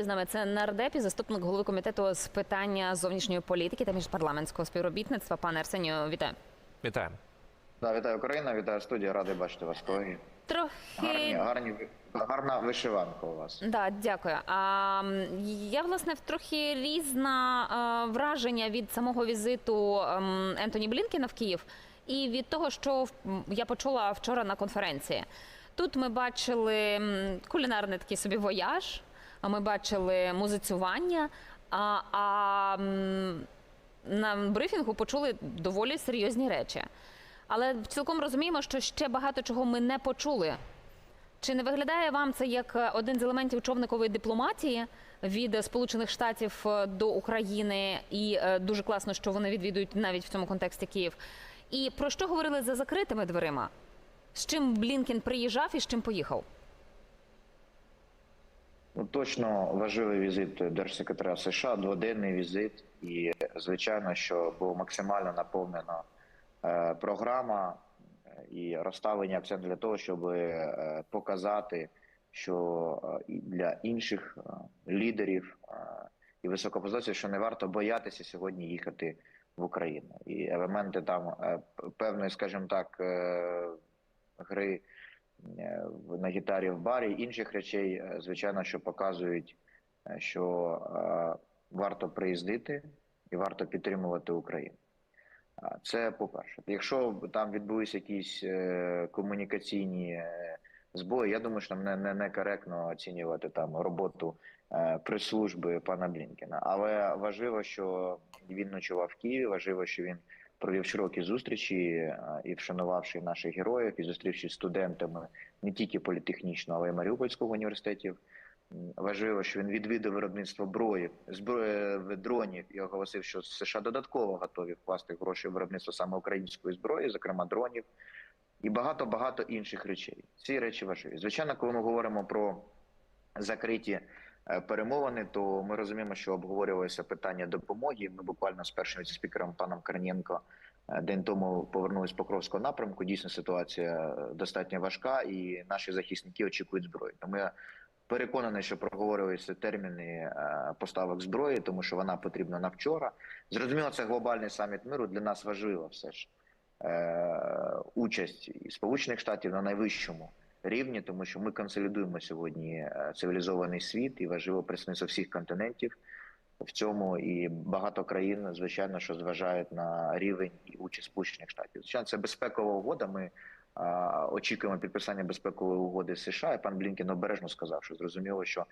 З нами це нардеп і заступник голови комітету з питання зовнішньої політики та міжпарламентського співробітництва. Пане Арсенію, вітаю. Вітаємо. Да, вітаю Україна, вітаю студія, радий бачити вас, колеги. Трохи гарні, гарні гарна вишиванка у вас. да, дякую. А я власне в трохи різна враження від самого візиту Ентоні Блінкена в Київ і від того, що в- я почула вчора на конференції. Тут ми бачили кулінарний такий собі вояж, ми бачили музицювання. А, а на брифінгу почули доволі серйозні речі. Але цілком розуміємо, що ще багато чого ми не почули. Чи не виглядає вам це як один з елементів човникової дипломатії від Сполучених Штатів е, до України? І е, дуже класно, що вони відвідують навіть в цьому контексті Київ. І про що говорили за закритими дверима? З чим Блінкен приїжджав і з чим поїхав? Ну, точно важливий візит держсекретаря США, дводенний візит, і звичайно, що було максимально наповнена е, програма е, і розставлення акценту для того, щоб е, показати, що для інших лідерів і високопозицій, що не варто боятися сьогодні їхати в Україну. І елементи там певної, скажімо так, гри на гітарі в барі, інших речей, е, звичайно, що показують, е, що е, варто приїздити і варто підтримувати Україну. Це по-перше. Якщо там відбулися якісь е, комунікаційні е, збої, я думаю, що не, не, некоректно оцінювати там роботу е, прес-служби пана Блінкена. Але важливо, що він ночував в Києві, важливо, що він провів широкі зустрічі е, і вшанувавши наших героїв, і зустрівшись студентами не тільки політехнічного, але й Маріупольського університетів. Важливо, що він відвідав виробництво зброї, зброї дронів і оголосив, що США додатково готові вкласти гроші в виробництво саме української зброї, зокрема дронів, і багато багато інших речей. Ці речі важливі. Звичайно, коли ми говоримо про закриті е, перемовини, то ми розуміємо, що обговорювалося питання допомоги. Ми буквально з першим віце-спікером паном Корнієнко е, день тому повернулись з Покровського напрямку. Дійсно, ситуація е, достатньо важка, і наші захисники очікують зброї. Тому я переконаний, що проговорюються терміни е, поставок зброї, тому що вона потрібна на вчора. Зрозуміло, це глобальний саміт миру. Для нас важливо все ж е, участь Сполучених Штатів на найвищому рівні, тому що ми консолідуємо сьогодні е, цивілізований світ і важливо представництво всіх континентів в цьому. І багато країн, звичайно, що зважають на рівень і участь Сполучених Штатів. Звичайно, це безпекова угода. Ми очікуємо підписання безпекової угоди США. І пан Блінкен обережно сказав, що зрозуміло, що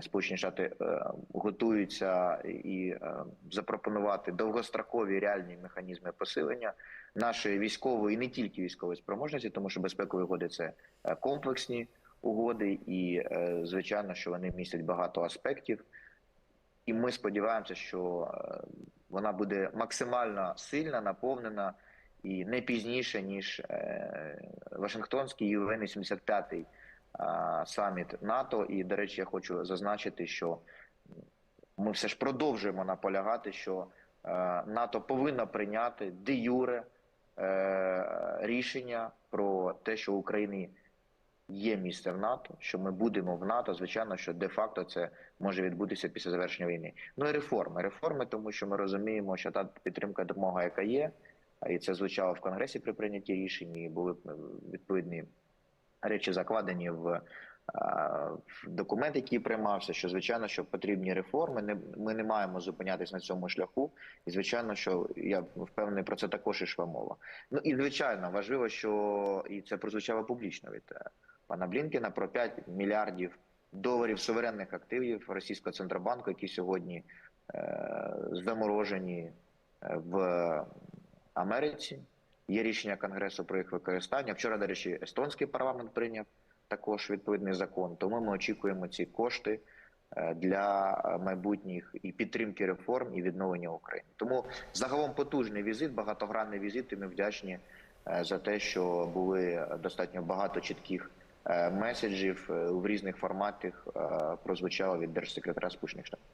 Сполучені Штати е, готуються і е, запропонувати довгострокові реальні механізми посилення нашої військової і не тільки військової спроможності, тому що безпекові угоди це е, комплексні угоди, і звичайно, що вони містять багато аспектів. І ми сподіваємося, що вона буде максимально сильна, наповнена і не пізніше ніж е, Вашингтонський 85-й е, саміт НАТО. І, до речі, я хочу зазначити, що ми все ж продовжуємо наполягати, що е, НАТО повинно прийняти де юре е, рішення про те, що в Україні є місце в НАТО, що ми будемо в НАТО. Звичайно, що де-факто це може відбутися після завершення війни. Ну і реформи. Реформи, тому що ми розуміємо, що та підтримка допомога, яка є, і це звучало в Конгресі при прийнятті рішень, і були е, відповідні речі закладені в. е, В документ, який приймався, що звичайно, що потрібні реформи. Ми не маємо зупинятись на цьому шляху. І звичайно, що я впевнений про це також ішла мова. Ну і звичайно, важливо, що і це прозвучало публічно від е, пана Блінкена про 5 мільярдів доларів суверенних активів російського центробанку, які сьогодні е, заморожені в Америці. Є рішення Конгресу про їх використання. Вчора, до речі, естонський парламент прийняв також відповідний закон. Тому ми очікуємо ці кошти е, для майбутніх і підтримки реформ і відновлення України. Тому загалом потужний візит, багатогранний візит. І ми вдячні е, за те, що були достатньо багато чітких е, меседжів в різних форматах прозвучало від держсекретаря Сполучених Штатів.